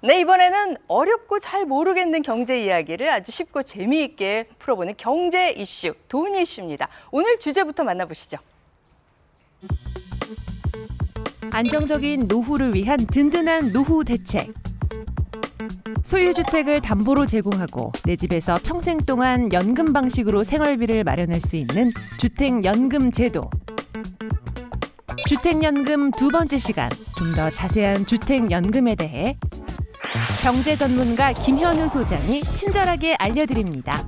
네, 이번에는 어렵고 잘 모르겠는 경제 이야기를 아주 쉽고 재미있게 풀어보는 경제 이슈, 돈 이슈입니다. 오늘 주제부터 만나보시죠. 안정적인 노후를 위한 든든한 노후 대책. 소유주택을 담보로 제공하고 내 집에서 평생 동안 연금 방식으로 생활비를 마련할 수 있는 주택연금 제도. 주택연금 두 번째 시간 좀 더 자세한 주택연금에 대해 경제 전문가 김현우 소장이 친절하게 알려드립니다.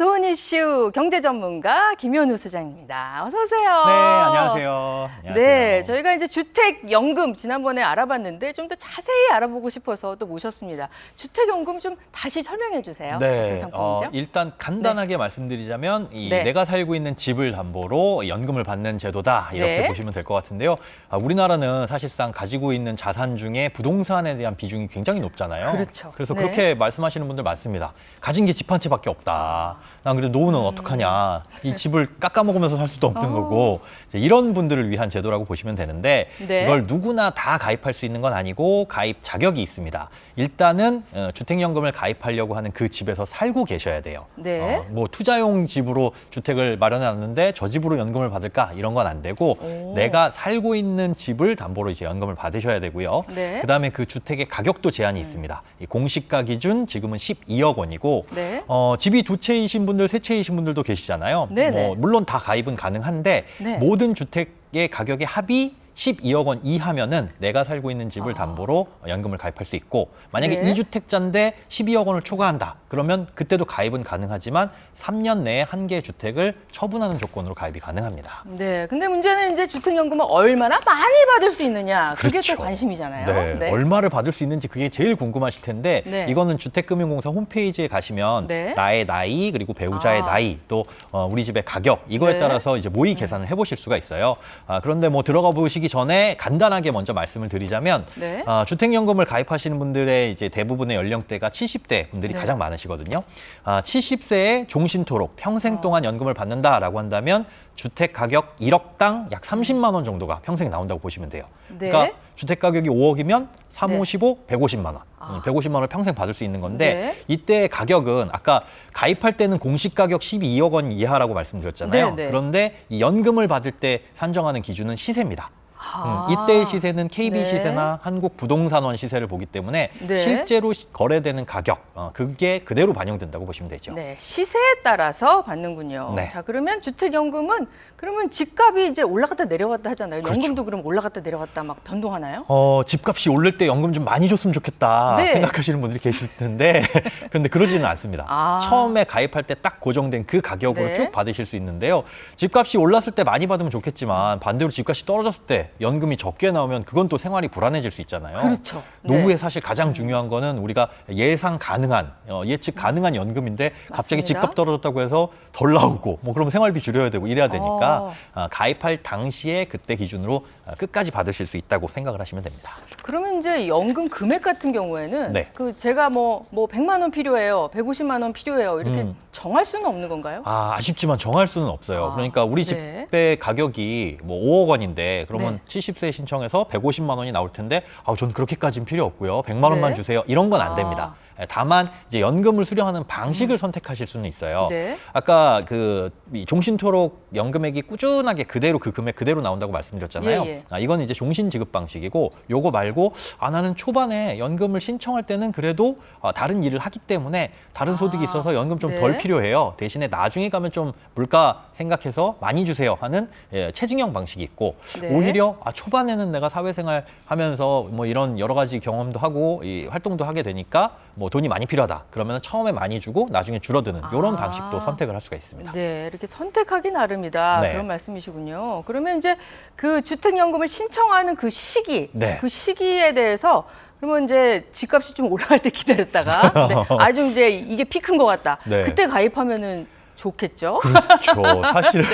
돈 이슈 경제 전문가 김현우 소장입니다. 어서 오세요. 네, 안녕하세요. 안녕하세요. 네, 저희가 이제 주택 연금 지난번에 알아봤는데 좀 더 자세히 알아보고 싶어서 또 모셨습니다. 주택 연금 좀 다시 설명해 주세요. 어떤 네, 상품이죠? 어, 일단 간단하게 말씀드리자면 이 네. 내가 살고 있는 집을 담보로 연금을 받는 제도다 이렇게 네. 보시면 될 것 같은데요. 아, 우리나라는 사실상 가지고 있는 자산 중에 부동산에 대한 비중이 굉장히 높잖아요. 그렇죠. 그래서 네. 그렇게 말씀하시는 분들 많습니다. 가진 게 집 한 채밖에 없다. 난 그래도 노후는 어떡하냐. 이 집을 깎아먹으면서 살 수도 없는 음. 어. 거고 이제 이런 분들을 위한 제도라고 보시면 되는데 네. 이걸 누구나 다 가입할 수 있는 건 아니고 가입 자격이 있습니다. 일단은 어, 주택연금을 가입하려고 하는 그 집에서 살고 계셔야 돼요. 네. 어, 뭐 투자용 집으로 주택을 마련해 놨는데 저 집으로 연금을 받을까 이런 건 안 되고 오. 내가 살고 있는 집을 담보로 이제 연금을 받으셔야 되고요. 네. 그다음에 그 주택의 가격도 제한이 있습니다. 이 공시가 기준 지금은 12억 원이고 네. 어, 집이 두 채이신 분들, 세 채이신 분들도 계시잖아요. 네네. 뭐 물론 다 가입은 가능한데 네. 모든 주택의 가격의 합이 12억 원 이하면은 내가 살고 있는 집을 담보로 연금을 가입할 수 있고 만약에 아. 네. 이 2주택자인데 12억 원을 초과한다. 그러면 그때도 가입은 가능하지만 3년 내에 한 개의 주택을 처분하는 조건으로 가입이 가능합니다. 네, 근데 문제는 이제 주택연금을 얼마나 많이 받을 수 있느냐 그게 그렇죠. 또 관심이잖아요. 네, 얼마를 받을 수 있는지 그게 제일 궁금하실 텐데 네. 이거는 주택금융공사 홈페이지에 가시면 네. 나의 나이 그리고 배우자의 아. 나이 또 어, 우리 집의 가격 이거에 네. 따라서 이제 모의 계산을 해보실 수가 있어요. 아, 그런데 뭐 들어가 보시기 전에 간단하게 먼저 말씀을 드리자면 네. 아, 주택연금을 가입하시는 분들의 이제 대부분의 연령대가 70대 분들이 네. 가장 많으시거든요. 아, 70세에 종신토록 평생 어. 동안 연금을 받는다라고 한다면 주택 가격 1억당 약 30만 원 정도가 평생 나온다고 보시면 돼요. 네. 그러니까 주택 가격이 5억이면 3, 네. 5, 15, 150만 원. 아. 음, 150만 원을 평생 받을 수 있는 건데 네. 이때 가격은 아까 가입할 때는 공시 가격 12억 원 이하라고 말씀드렸잖아요. 네, 네. 그런데 이 연금을 받을 때 산정하는 기준은 시세입니다. 아. 음, 이때의 시세는 KB 네. 시세나 한국 부동산원 시세를 보기 때문에 네. 실제로 시- 거래되는 가격 어, 그게 그대로 반영된다고 보시면 되죠. 네, 시세에 따라서 받는군요. 네. 자, 그러면 주택연금은 그러면 집값이 이제 올라갔다 내려갔다 하잖아요. 그렇죠. 연금도 그럼 올라갔다 내려갔다 막 변동하나요? 어, 집값이 오를 때 연금 좀 많이 줬으면 좋겠다 네. 생각하시는 분들이 계실 텐데 근데 그러지는 않습니다. 아. 처음에 가입할 때 딱 고정된 그 가격으로 네. 쭉 받으실 수 있는데요. 집값이 올랐을 때 많이 받으면 좋겠지만 반대로 집값이 떨어졌을 때 연금이 적게 나오면 그건 또 생활이 불안해질 수 있잖아요. 그렇죠. 네. 노후에 사실 가장 중요한 거는 우리가 예상 가능한 어, 예측 가능한 연금인데 갑자기 맞습니다. 집값 떨어졌다고 해서 덜 나오고 뭐 그러면 생활비 줄여야 되고 이래야 되니까 어. 아, 가입할 당시에 그때 기준으로 아, 끝까지 받으실 수 있다고 생각을 하시면 됩니다. 그러면 이제 연금 금액 같은 경우에는 네. 그 제가 뭐뭐 100만 원 필요해요. 150만 원 필요해요. 이렇게 음. 정할 수는 없는 건가요? 아, 아쉽지만 정할 수는 없어요. 아, 그러니까 우리 네. 집의 가격이 뭐 5억 원인데 그러면 네. 70세에 신청해서 150만 원이 나올 텐데 아, 저는 그렇게까지는 필요 없고요. 100만 원만 네. 주세요. 이런 건 아. 안 됩니다. 예, 다만 이제 연금을 수령하는 방식을 선택하실 수는 있어요. 네. 아까 그이 종신토록 연금액이 꾸준하게 그대로 그 금액 그대로 나온다고 말씀드렸잖아요. 예, 예. 아, 이건 이제 종신 지급 방식이고 요거 말고 아 나는 초반에 연금을 신청할 때는 그래도 어, 다른 일을 하기 때문에 다른 소득이 아, 있어서 연금 좀 네. 덜 필요해요. 대신에 나중에 가면 좀 물가 생각해서 많이 주세요 하는 예, 체증형 방식이 있고 네. 오히려 아, 초반에는 내가 사회생활 하면서 뭐 이런 여러 가지 경험도 하고 이 활동도 하게 되니까 뭐 돈이 많이 필요하다. 그러면 처음에 많이 주고 나중에 줄어드는 이런 아. 방식도 선택을 할 수가 있습니다. 네, 이렇게 선택하기 나름이다 네. 그런 말씀이시군요. 그러면 이제 그 주택연금을 신청하는 그 시기, 네. 그 시기에 대해서 그러면 이제 집값이 좀 올라갈 때 기다렸다가 네, 아주 이제 이게 피크인 것 같다. 네. 그때 가입하면은 좋겠죠. 그렇죠. 사실은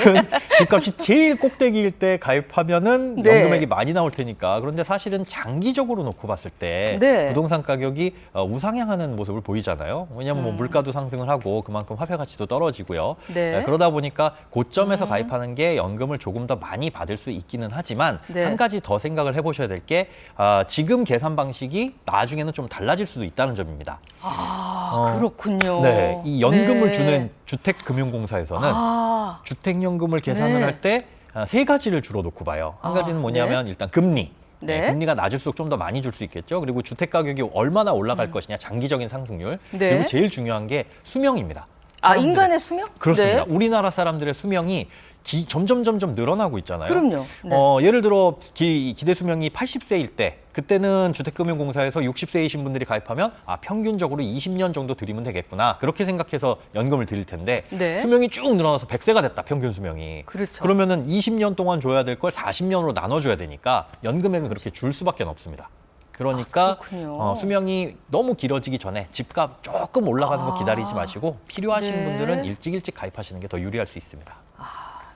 집값이 제일 꼭대기일 때 가입하면은 네. 연금액이 많이 나올 테니까. 그런데 사실은 장기적으로 놓고 봤을 때 네. 부동산 가격이 어, 우상향하는 모습을 보이잖아요. 왜냐하면 뭐 물가도 상승을 하고 그만큼 화폐 가치도 떨어지고요. 음. 네. 에, 그러다 보니까 고점에서 가입하는 게 연금을 조금 더 많이 받을 수 있기는 하지만 네. 한 가지 더 생각을 해보셔야 될게 아, 지금 계산 방식이 나중에는 좀 달라질 수도 있다는 점입니다. 아, 어, 그렇군요. 네, 이 연금을 네. 주는 주택금융공사에서는 아, 주택연금을 계산을 네. 할 때 세 가지를 주로 놓고 봐요. 한 아, 가지는 뭐냐면 일단 금리. 네. 네, 금리가 낮을수록 좀 더 많이 줄 수 있겠죠. 그리고 주택 가격이 얼마나 올라갈 것이냐, 장기적인 상승률. 음. 네. 그리고 제일 중요한 게 수명입니다. 아 사람들의- 인간의 수명? 그렇습니다. 네. 우리나라 사람들의 수명이 기- 점점 점점 늘어나고 있잖아요. 그럼요. 네. 어, 예를 들어 기, 기대 수명이 80세일 때 그때는 주택금융공사에서 60세이신 분들이 가입하면 아 평균적으로 20년 정도 드리면 되겠구나 그렇게 생각해서 연금을 드릴 텐데 네. 수명이 쭉 늘어나서 100세가 됐다 평균 수명이 그렇죠. 그러면은 20년 동안 줘야 될 걸 40년으로 나눠줘야 되니까 연금액은 그렇게 줄 수밖에 없습니다. 그러니까 아. 어, 수명이 너무 길어지기 전에 집값 조금 올라가는 거 아. 기다리지 마시고 필요하신 네. 분들은 일찍 일찍 가입하시는 게 더 유리할 수 있습니다.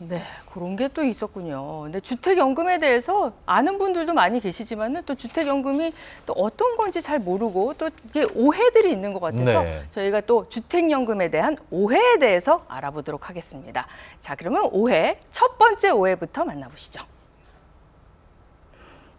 네, 그런 게 또 있었군요. 근데 주택연금에 대해서 아는 분들도 많이 계시지만은 또 주택연금이 또 어떤 건지 잘 모르고 또 이게 오해들이 있는 것 같아서 네. 저희가 또 주택연금에 대한 오해에 대해서 알아보도록 하겠습니다. 자, 그러면 오해 첫 번째 오해부터 만나보시죠.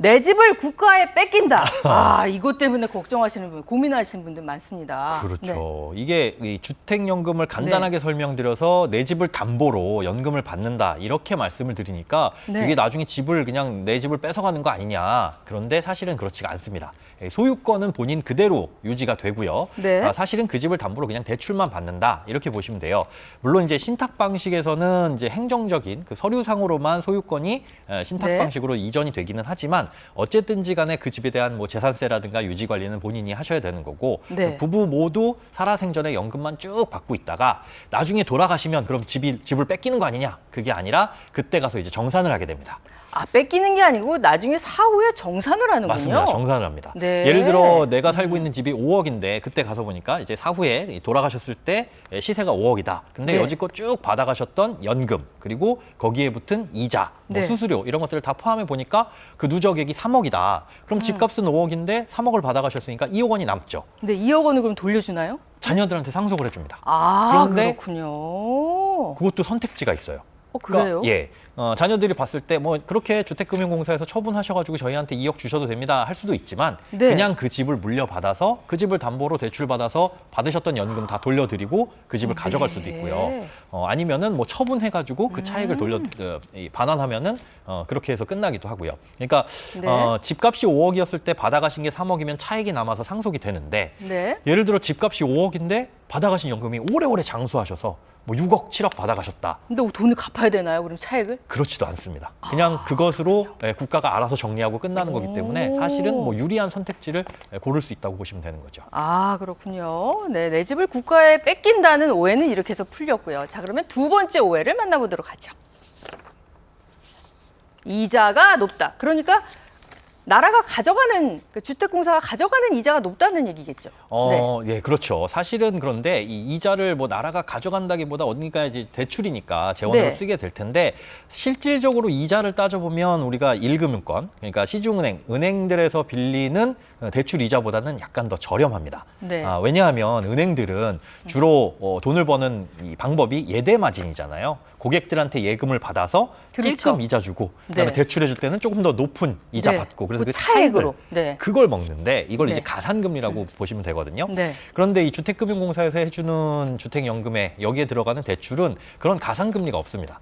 내 집을 국가에 뺏긴다. 아, 이것 때문에 걱정하시는 분, 고민하시는 분들 많습니다. 네. 그렇죠. 이게 이 주택연금을 간단하게 설명드려서 내 집을 담보로 연금을 받는다 이렇게 말씀을 드리니까 네. 이게 나중에 집을 그냥 내 집을 뺏어가는 거 아니냐. 그런데 사실은 그렇지가 않습니다. 예, 소유권은 본인 그대로 유지가 되고요. 네. 아, 사실은 그 집을 담보로 그냥 대출만 받는다 이렇게 보시면 돼요. 물론 이제 신탁 방식에서는 이제 행정적인 그 서류상으로만 소유권이 에, 신탁 네. 방식으로 이전이 되기는 하지만 어쨌든지 간에 그 집에 대한 뭐 재산세라든가 유지 관리는 본인이 하셔야 되는 거고 네. 부부 모두 살아생전에 연금만 쭉 받고 있다가 나중에 돌아가시면 그럼 집이 집을 뺏기는 거 아니냐? 그게 아니라 그때 가서 이제 정산을 하게 됩니다. 아, 뺏기는 게 아니고 나중에 사후에 정산을 하는군요. 맞습니다. 정산을 합니다. 네. 예를 들어 내가 살고 있는 집이 5억인데 그때 가서 보니까 이제 사후에 돌아가셨을 때 시세가 5억이다. 근데 네. 여지껏 쭉 받아가셨던 연금 그리고 거기에 붙은 이자, 뭐 네. 수수료 이런 것들을 다 포함해 보니까 그 누적액이 3억이다. 그럼 음. 집값은 5억인데 3억을 받아가셨으니까 2억 원이 남죠. 근데 2억 원을 그럼 돌려주나요? 자녀들한테 상속을 해줍니다. 아, 그런데 그렇군요. 그것도 선택지가 있어요. 어, 그래요? 그러니까, 예. 어, 자녀들이 봤을 때 뭐 그렇게 주택금융공사에서 처분하셔가지고 저희한테 2억 주셔도 됩니다 할 수도 있지만 네. 그냥 그 집을 물려받아서 그 집을 담보로 대출받아서 받으셨던 연금 다 돌려드리고 그 집을 가져갈 수도 있고요. 네. 어, 아니면은 뭐 처분해가지고 그 음. 차익을 돌려 어, 이 반환하면은 어, 그렇게 해서 끝나기도 하고요. 그러니까 네. 어, 집값이 5억이었을 때 받아가신 게 3억이면 차익이 남아서 상속이 되는데 네. 예를 들어 집값이 5억인데 받아가신 연금이 오래오래 장수하셔서 뭐 6억, 7억 받아가셨다. 근데 돈을 갚아야 되나요? 그럼 차액을? 그렇지도 않습니다. 그냥 그것으로 예, 국가가 알아서 정리하고 끝나는 거기 때문에 사실은 뭐 유리한 선택지를 예, 고를 수 있다고 보시면 되는 거죠. 아, 그렇군요. 네, 내 집을 국가에 뺏긴다는 오해는 이렇게 해서 풀렸고요. 자, 그러면 두 번째 오해를 만나보도록 하죠. 이자가 높다. 그러니까 나라가 가져가는 그 주택공사가 가져가는 이자가 높다는 얘기겠죠. 네. 어, 예, 그렇죠. 사실은 그런데 이 이자를 뭐 나라가 가져간다기보다 어딘가 이제 대출이니까 재원으로 네. 쓰게 될 텐데 실질적으로 이자를 따져 보면 우리가 일금융권, 그러니까 시중은행, 은행들에서 빌리는 어, 대출 이자보다는 약간 더 저렴합니다. 네. 아, 왜냐하면 은행들은 주로 어, 돈을 버는 이 방법이 예대 마진이잖아요. 고객들한테 예금을 받아서 그렇죠. 찔끔 이자 주고 그다음에 네. 대출해 줄 때는 조금 더 높은 이자 네. 받고 그래서 그 그 차익으로. 네. 그걸 먹는데 이걸 네. 이제 가산금리라고 보시면 되거든요. 네. 그런데 이 주택금융공사에서 해주는 주택연금에 여기에 들어가는 대출은 그런 가산금리가 없습니다.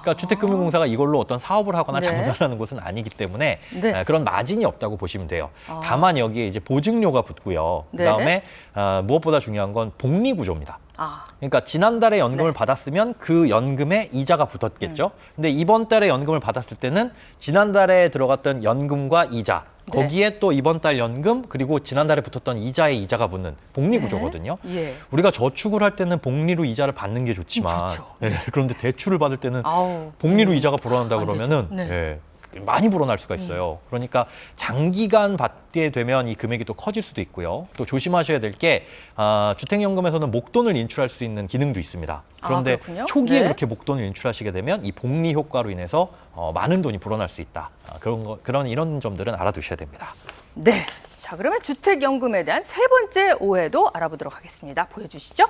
그러니까 주택금융공사가 이걸로 어떤 사업을 하거나 네. 장사를 하는 곳은 아니기 때문에 네. 에, 그런 마진이 없다고 보시면 돼요. 아. 다만 여기에 이제 보증료가 붙고요. 네. 그다음에 어, 무엇보다 중요한 건 복리 구조입니다. 아, 그러니까 지난달에 연금을 네. 받았으면 그 연금에 이자가 붙었겠죠. 근데 이번 달에 연금을 받았을 때는 지난달에 들어갔던 연금과 이자 네. 거기에 또 이번 달 연금 그리고 지난달에 붙었던 이자에 이자가 붙는 복리 네. 구조거든요. 예. 우리가 저축을 할 때는 복리로 이자를 받는 게 좋지만 좋죠. 예, 그런데 대출을 받을 때는 아우. 복리로 이자가 불어난다 안 되죠. 그러면은 네. 예, 많이 불어날 수가 있어요. 그러니까 장기간 받게 되면 이 금액이 또 커질 수도 있고요. 또 조심하셔야 될 게 아, 주택연금에서는 목돈을 인출할 수 있는 기능도 있습니다. 그런데 아, 그렇군요. 초기에 네. 그렇게 목돈을 인출하시게 되면 이 복리 효과로 인해서 어, 많은 돈이 불어날 수 있다. 아, 그런 거, 그런 이런 점들은 알아두셔야 됩니다. 네. 자, 그러면 주택연금에 대한 세 번째 오해도 알아보도록 하겠습니다. 보여주시죠.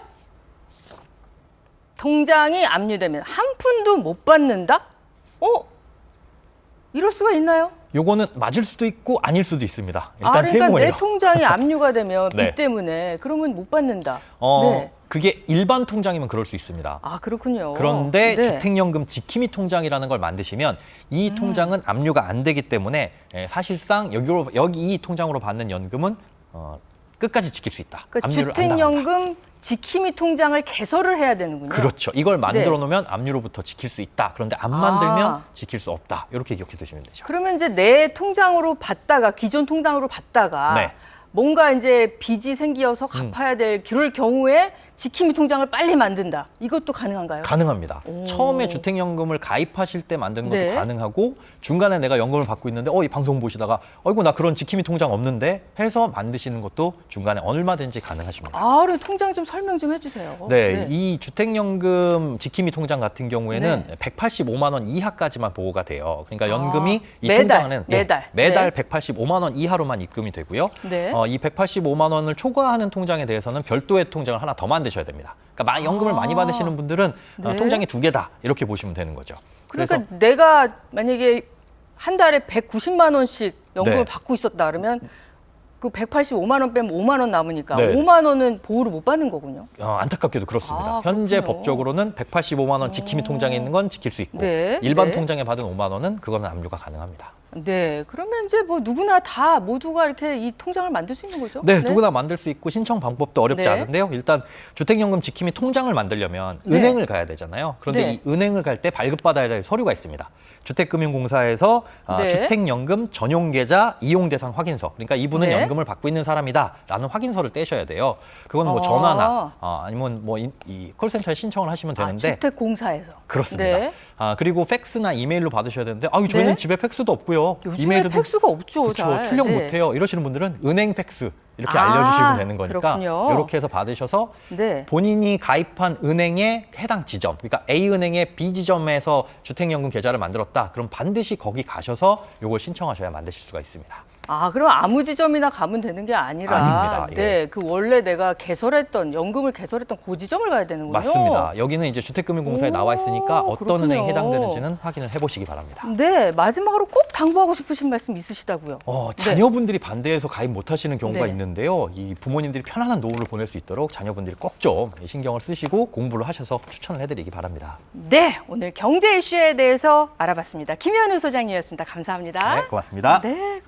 통장이 압류되면 한 푼도 못 받는다? 어? 이럴 수가 있나요? 요거는 맞을 수도 있고 아닐 수도 있습니다. 일단 아, 그러니까 세모예요. 내 통장이 압류가 되면 빚 네. 때문에 그러면 못 받는다. 어, 네. 그게 일반 통장이면 그럴 수 있습니다. 아, 그렇군요. 그런데 네. 주택연금 지킴이 통장이라는 걸 만드시면 이 음. 통장은 압류가 안 되기 때문에 예, 사실상 여기로 여기 이 통장으로 받는 연금은 어, 끝까지 지킬 수 있다. 압류를 안 당한다. 주택연금 지킴이 통장을 개설을 해야 되는군요. 그렇죠. 이걸 만들어 네. 놓으면 압류로부터 지킬 수 있다. 그런데 안 아. 만들면 지킬 수 없다. 이렇게 기억해 두시면 되죠. 그러면 이제 내 통장으로 받다가 기존 통장으로 받다가 네. 음. 뭔가 이제 빚이 생기어서 갚아야 될 그럴 경우에 지킴이 통장을 빨리 만든다. 이것도 가능한가요? 가능합니다. 오. 처음에 주택연금을 가입하실 때 만드는 것도 네. 가능하고 중간에 내가 연금을 받고 있는데 어 이 방송 보시다가 어이구 나 그런 지킴이 통장 없는데 해서 만드시는 것도 중간에 얼마든지 가능하십니다. 아, 그럼 통장 좀 설명 좀 해주세요. 네, 이 주택연금 지킴이 통장 같은 경우에는 네. 185만 원 이하까지만 보호가 돼요. 그러니까 아, 연금이 이 매달, 통장에는 매달. 매달 네. 185만 원 이하로만 입금이 되고요. 네. 어, 이 185만 원을 초과하는 통장에 대해서는 별도의 통장을 하나 더 만드 셔야 됩니다. 그러니까 마- 연금을 아. 많이 받으시는 분들은 어, 네. 통장이 두 개다 이렇게 보시면 되는 거죠. 그러니까 그래서 내가 만약에 한 달에 190만 원씩 연금을 네. 받고 있었다 그러면 그 185만 원 빼면 5만 원 남으니까 네. 5만 원은 보호를 못 받는 거군요. 어, 안타깝게도 그렇습니다. 아, 현재 그렇군요. 법적으로는 185만 원 지킴이 통장에 있는 건 지킬 수 있고 네, 일반 네. 통장에 받은 5만 원은 그거는 압류가 가능합니다. 네, 그러면 이제 뭐 누구나 다 모두가 이렇게 이 통장을 만들 수 있는 거죠? 네, 누구나 만들 수 있고 신청 방법도 어렵지 네. 않은데요. 일단 주택연금 지킴이 통장을 만들려면 네. 은행을 가야 되잖아요. 그런데 네. 이 은행을 갈 때 발급받아야 될 서류가 있습니다. 주택금융공사에서 아, 네. 주택연금 전용 계좌 이용 대상 확인서. 그러니까 이분은 네. 연금을 받고 있는 사람이다라는 확인서를 떼셔야 돼요. 그건 뭐 아. 전화나 아, 아니면 뭐 이 콜센터에 신청을 하시면 아, 되는데 주택공사에서. 그렇습니다. 네. 아 그리고 팩스나 이메일로 받으셔야 되는데 아유 저희는 네. 집에 팩스도 없고요. 요즘에 이메일도 팩스가 없죠, 그렇죠. 잘. 출력 네. 못해요. 이러시는 분들은 은행 팩스 이렇게 아, 알려주시면 되는 거니까 그렇군요. 이렇게 해서 받으셔서 네. 본인이 가입한 은행의 해당 지점, 그러니까 A 은행의 B 지점에서 주택연금 계좌를 만들었다. 그럼 반드시 거기 가셔서 이걸 신청하셔야 만드실 수가 있습니다. 아, 그럼 아무 지점이나 가면 되는 게 아니라 아닙니다. 예. 네, 그 원래 내가 개설했던 연금을 개설했던 그 지점을 가야 되는군요. 맞습니다. 여기는 이제 주택금융공사에 오, 나와 있으니까 어떤 그렇군요. 은행에 해당되는지는 확인을 해보시기 바랍니다. 네, 마지막으로 꼭 당부하고 싶으신 말씀 있으시다고요. 어, 자녀분들이 반대해서 가입 못 하시는 경우가 네. 있는데요. 이 부모님들이 편안한 노후를 보낼 수 있도록 자녀분들이 꼭 좀 신경을 쓰시고 공부를 하셔서 추천을 해드리기 바랍니다. 네, 오늘 경제 이슈에 대해서 알아봤습니다. 김현우 소장님이었습니다. 감사합니다. 네, 고맙습니다. 네, 고맙습니다.